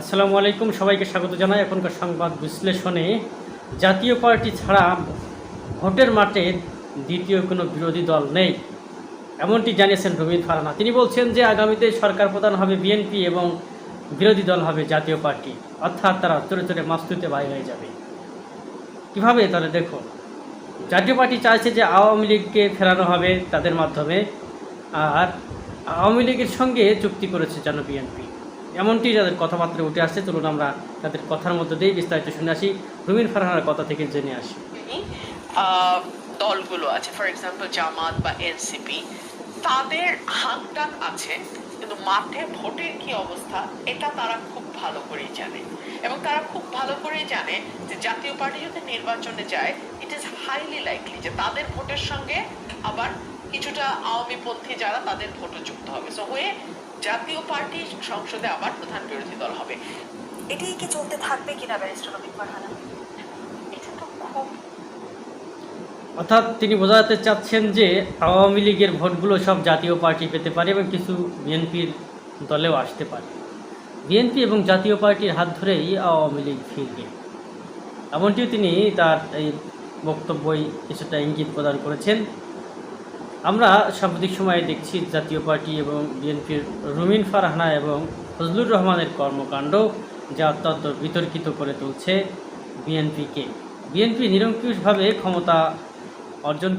আসসালামু আলাইকুম, সবাইকে স্বাগত জানাই এখনকার সংবাদ বিশ্লেষণে। জাতীয় পার্টি ছাড়া ভোটের মাঠে দ্বিতীয় কোনো বিরোধী দল নেই, এমনটি জানিয়েছেন রবীন ফারানা তিনি বলছেন যে আগামীতে সরকার প্রধান হবে বিএনপি এবং বিরোধী দল হবে জাতীয় পার্টি, অর্থাৎ তারা চড়ে চড়ে মাস্তুতে বাইর হয়ে যাবে। কীভাবে তাহলে দেখুন জাতীয় পার্টি চাইছে যে আওয়ামী লীগকে ফেরানো হবে তাদের মাধ্যমে, আর আওয়ামী লীগের সঙ্গে চুক্তি করেছে যেন বিএনপি। এমনটি যাদের কথাবার্তা উঠে আসছে, চলুন আমরা তাদের কথার মধ্যে দিয়েই বিস্তারিত শুনে আসি। রুমিন ফারহানার কথা থেকে জেনে আসি। দলগুলো আছে ফর এক্সাম্পল জামাত বা এনসিপি তাদের হাতটান আছে, কিন্তু মাঠে ভোটের কি অবস্থা, এটা তারা খুব ভালো করেই জানে। এবং তারা খুব ভালো করেই জানে যে জাতীয় পার্টি যদি নির্বাচনে যায় ইট ইজ হাইলি লাইকলি যে তাদের ভোটের সঙ্গে আবার কিছুটা আওয়ামী পন্থী যারা তাদের ভোটও যুক্ত হবে। সো হয়ে জাতীয় পার্টি সংসদে আবার প্রধান বিরোধী দল হবে। এটাই কি চলতে থাকবে কিনা ব্যারিস্টার রবীন ফারহানা? এটা তো খুব অর্থাৎ তিনি বোঝাতে চাচ্ছেন যে আওয়ামী লীগের ভোটগুলো সব জাতীয় পার্টি পেতে পারে এবং কিছু বিএনপির দলেও আসতে পারে। বিএনপি এবং জাতীয় পার্টির হাত ধরেই আওয়ামী লীগ ফিরবে। এমনটিও তিনি তার এই বক্তব্যই কিছুটা ইঙ্গিত প্রদান করেছেন। আমরা সাম্প্রতিক সময়ে দেখছি জাতীয় পার্টি এবং বিএনপির রুমিন ফারহানা এবং ফজলুর রহমানের কর্মকাণ্ড যা অত্যন্ত বিতর্কিত করে তুলছে বিএনপিকে। বিএনপি নিরঙ্কুশভাবে ক্ষমতা অর্জন